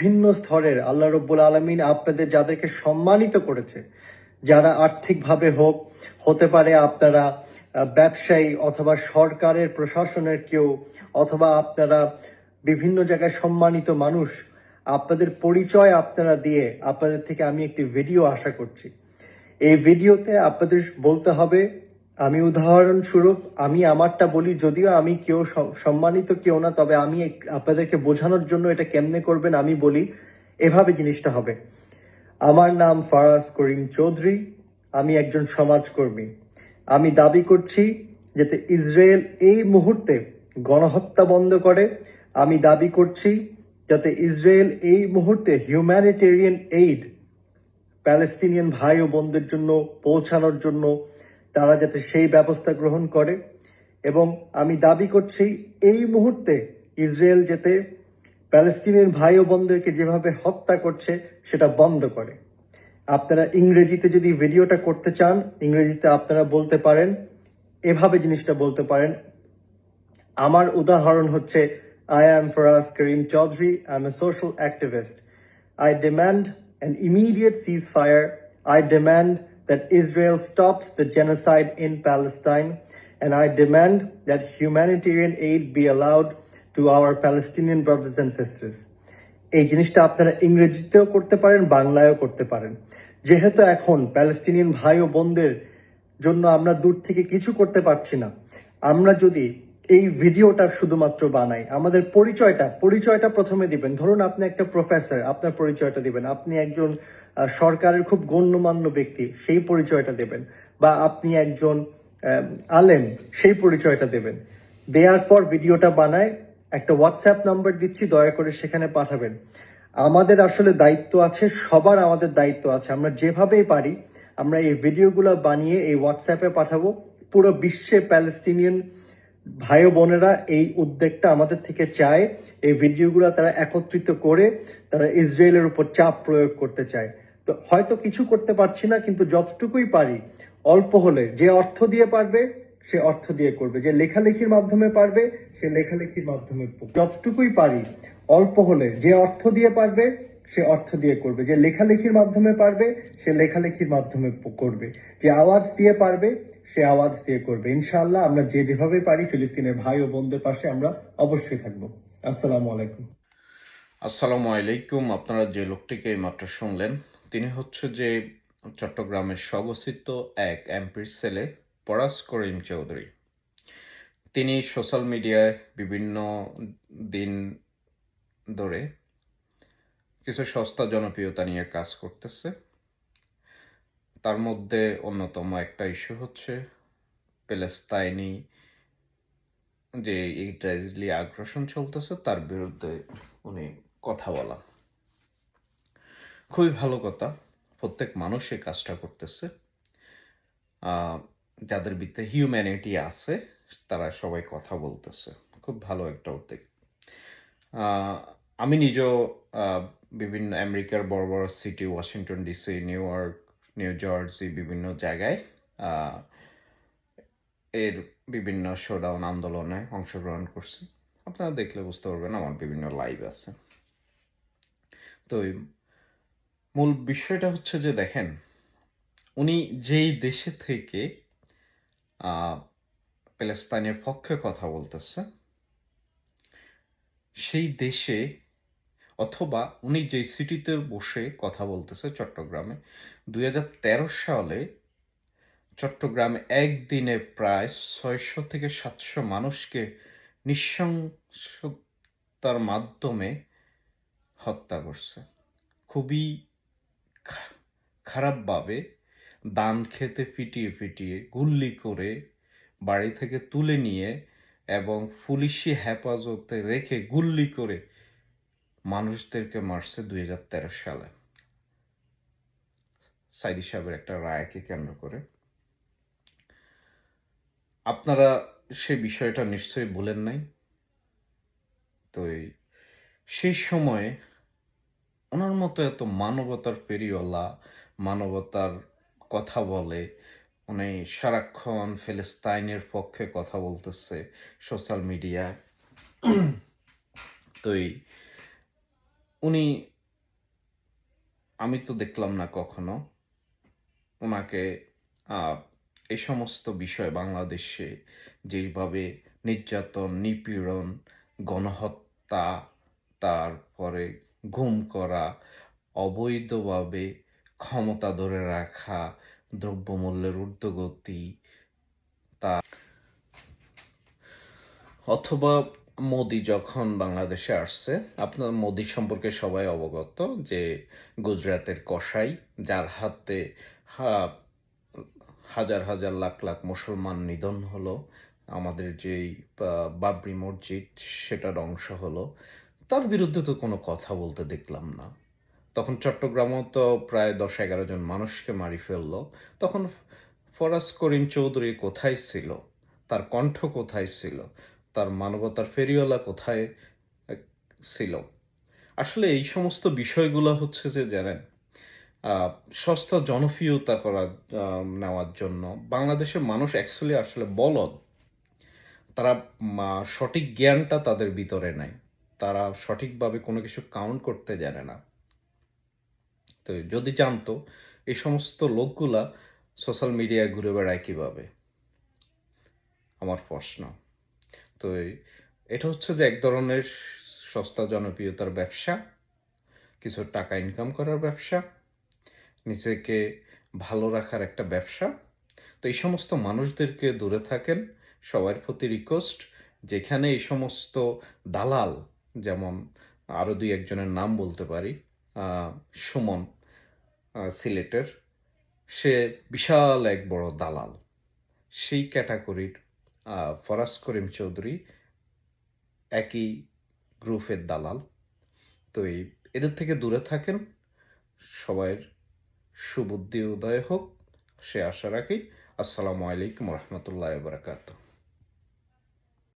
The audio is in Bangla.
বিভিন্ন স্তরের আল্লাহ রব্বুল আলমিন আপনাদের যাদেরকে সম্মানিত করেছে, যারা আর্থিকভাবে হোক, হতে পারে আপনারা ব্যবসায়ী অথবা সরকারের, প্রশাসনের কেউ, অথবা আপনারা বিভিন্ন জায়গায় সম্মানিত মানুষ, আপনাদের পরিচয় আপনারা দিয়ে আপনাদের থেকে আমি একটি ভিডিও আশা করছি। এই ভিডিওতে আপনাদের বলতে হবে আমি উদাহরণস্বরূপ, আমি আমারটা বলি, যদিও আমি কেউ সম্মানিত কেউ না, তবে আমি আপনাদেরকে বোঝানোর জন্য এটা কেমনে করবেন আমি বলি, এভাবে জিনিসটা হবে। আমার নাম ফারাজ করিম চৌধুরী, আমি একজন সমাজকর্মী। আমি দাবি করছি যাতে ইসরায়েল এই মুহূর্তে গণহত্যা বন্ধ করে। আমি দাবি করছি যাতে ইসরায়েল এই মুহূর্তে হিউম্যানিটেরিয়ান এইড প্যালেস্তিনিয়ান ভাই ও বোনদের জন্য পৌঁছানোর জন্য তারা যাতে সেই ব্যবস্থা গ্রহণ করে। এবং আমি দাবি করছি, এই মুহূর্তে ইসরায়েল যাতে প্যালেস্তিনের ভাই ও বোনদেরকে যেভাবে হত্যা করছে, সেটা বন্ধ করে। আপনারা ইংরেজিতে যদি ভিডিওটা করতে চান, ইংরেজিতে আপনারা বলতে পারেন, এভাবে জিনিসটা বলতে পারেন। আমার উদাহরণ হচ্ছে I am Faraz Karim Chowdhury I am a social activist I demand an immediate ceasefire. I demand that Israel stops the genocide in Palestine. And I demand that humanitarian aid be allowed to our Palestinian brothers and sisters. এই জিনিসটা আপনারা ইংরেজিতেও করতে পারেন, বাংলায়ও করতে পারেন যেহেতু এখন প্যালেস্তিনিয়ান ভাই ও বোনদের জন্য আমরা দূর থেকে কিছু করতে পারছি না, আমরা যদি এই ভিডিওটা শুধুমাত্র বানাই, আমাদের পরিচয়টা পরিচয়টা প্রথমে দিবেন ধরুন আপনি একটা প্রফেসর আপনার পরিচয়টা দিবেন আপনি একজন সরকারের খুব গণ্যমান্য ব্যক্তি সেই পরিচয়টা দেবেন বা আপনি একজন আলেম সেই পরিচয়টা দেবেন। দেওয়ার পর ভিডিওটা বানায়, একটা হোয়াটসঅ্যাপ নাম্বার দিচ্ছি, দয়া করে সেখানে পাঠাবেন। আমাদের আসলে দায়িত্ব আছে, সবার আমাদের দায়িত্ব আছে। আমরা যেভাবেই পারি, আমরা এই ভিডিওগুলো বানিয়ে এই হোয়াটসঅ্যাপে পাঠাবো। পুরো বিশ্বে প্যালেস্তিনিয়ান ভাই বোনেরা এই উদ্যোগটা আমাদের থেকে চায়। এই ভিডিওগুলো তারা একত্রিত করে তারা ইসরায়েলের উপর চাপ প্রয়োগ করতে চায়। হয়তো কিছু করতে পারছি না, কিন্তু যতটুকুই পারি, অল্প হলে যে অর্থ দিয়ে পারবে, সে অর্থ দিয়ে করবে। যে লেখালেখির মাধ্যমে পারবে, সে লেখালেখির মাধ্যমে যতটুকুই পারি, অল্প হলে যে অর্থ দিয়ে পারবে, সে অর্থ দিয়ে করবে। যে লেখালেখির মাধ্যমে পারবে, সে লেখালেখির মাধ্যমে করবে। যে আওয়াজ দিয়ে পারবে, সে আওয়াজ দিয়ে করবে। ইনশাআল্লাহ আমরা যে যেভাবে পারি, ফিলিস্তিনের ভাই ও বোনদের পাশে আমরা অবশ্যই থাকব। আসসালামু আলাইকুম। আসসালামু আলাইকুম। আপনারা যে লোকটিকে এইমাত্র শুনলেন তিনি হচ্ছে যে চট্টগ্রামের স্বঘোষিত এক এমপির ছেলে পরাস করিম চৌধুরী। তিনি সোশ্যাল মিডিয়ায় বিভিন্ন দিন ধরে কিছু সস্তা জনপ্রিয়তা নিয়ে কাজ করতেছে। তার মধ্যে অন্যতম একটা ইস্যু হচ্ছে প্যালেস্তাইনি যে ইসরায়েলি আগ্রাসন চলতেছে, তার বিরুদ্ধে উনি কথা বলা। খুবই ভালো কথা। প্রত্যেক মানুষ এই কাজটা করতেছে। যাদের ভিতরে হিউম্যানিটি আছে, তারা সবাই কথা বলতেছে। খুব ভালো একটা উদ্যোগ। আমি নিজেও বিভিন্ন আমেরিকার বড় বড় city Washington DC New York New Jersey বিভিন্ন জায়গায় এর বিভিন্ন শোডাউন আন্দোলনে অংশগ্রহণ করছি। আপনারা দেখলে বুঝতে পারবেন আমার বিভিন্ন লাইভ আছে। তো মূল বিষয়টা হচ্ছে যে দেখেন, উনি যেই দেশে থেকে প্যালেস্তাইনের পক্ষে কথা বলতেছে, সেই দেশে অথবা উনি যেই সিটিতে বসে কথা বলতেছে চট্টগ্রামে দু হাজার তেরো সালে চট্টগ্রামে একদিনে প্রায় ছয়শো থেকে সাতশো মানুষকে নৃশংসতার মাধ্যমে হত্যা করছে। খুবই খারাপভাবে দান খেতে পিটিয়ে পিটিয়ে, গুল্লি করে বাড়ি থেকে তুলে নিয়ে এবং পুলিশি হেফাজতে রেখে গুল্লি করে মানুষদেরকে মারছে দুই সালে। সাইদি সাহেবের একটা রায়কে কেন্দ্র করে। আপনারা সে বিষয়টা নিশ্চয়ই ভুলেন নাই। তো সেই সময়ে ওনার মতো এত মানবতার পেরিওয়ালা মানবতার কথা বলে, উনি সারাক্ষণ ফেলেস্তাইনের পক্ষে কথা বলতেছে সোশ্যাল মিডিয়ায়। তো উনি, আমি তো দেখলাম না কখনো ওনাকে এই সমস্ত বিষয় বাংলাদেশে যেভাবে নির্যাতন, নিপীড়ন, গণহত্যা, তারপরে গুম করা, অবৈধভাবে ক্ষমতা ধরে রাখা, দ্রব্যমূল্যের ঊর্ধ্বগতি, তা অথবা মোদি যখন বাংলাদেশে আসছে, আপনার মোদি সম্পর্কে সবাই অবগত যে গুজরাটের কসাই, যার হাতে হাজার হাজার লাখ লাখ মুসলমান নিধন হলো, আমাদের যেই বাবরি মসজিদ, সেটার অংশ হলো। তার বিরুদ্ধে তো কোনো কথা বলতে দেখলাম না। তখন চট্টগ্রামও তো প্রায় দশ এগারো জন মানুষকে মারি ফেলল। তখন ফরাজ করিম চৌধুরী কোথায় ছিল? তার কণ্ঠ কোথায় ছিল? তার মানবতার ফেরিওয়ালা কোথায় ছিল? আসলে এই সমস্ত বিষয়গুলো হচ্ছে যে জানেন সস্তা জনপ্রিয়তা করা নেওয়ার জন্য বাংলাদেশের মানুষ অ্যাকচুয়ালি আসলে বলদ। তারা সঠিক জ্ঞানটা তাদের ভিতরে নাই। তারা সঠিকভাবে কোনো কিছু কাউন্ট করতে জানে না। তো যদি জানতো, এই সমস্ত লোকগুলা সোশ্যাল মিডিয়ায় ঘুরে বেড়ায় কীভাবে? আমার প্রশ্ন। তো এটা হচ্ছে যে এক ধরনের সস্তা জনপ্রিয়তার ব্যবসা, কিছু টাকা ইনকাম করার ব্যবসা, নিজেকে ভালো রাখার একটা ব্যবসা। তো এই সমস্ত মানুষদেরকে দূরে থাকেন, সবার প্রতি রিকোয়েস্ট যেখানে এই সমস্ত দালাল যেমন আরও দুই একজনের নাম বলতে পারি সুমন সিলেটের। সে বিশাল এক বড় দালাল। সেই ক্যাটাগরির ফরাজ করিম চৌধুরী একই গ্রুপের দালাল। তো এই এদের থেকে দূরে থাকেন। সবার সুবুদ্ধি উদয় হোক, সে আশা রাখি। আসসালামু আলাইকুম রহমতুল্লাহ বারাকাতুহ।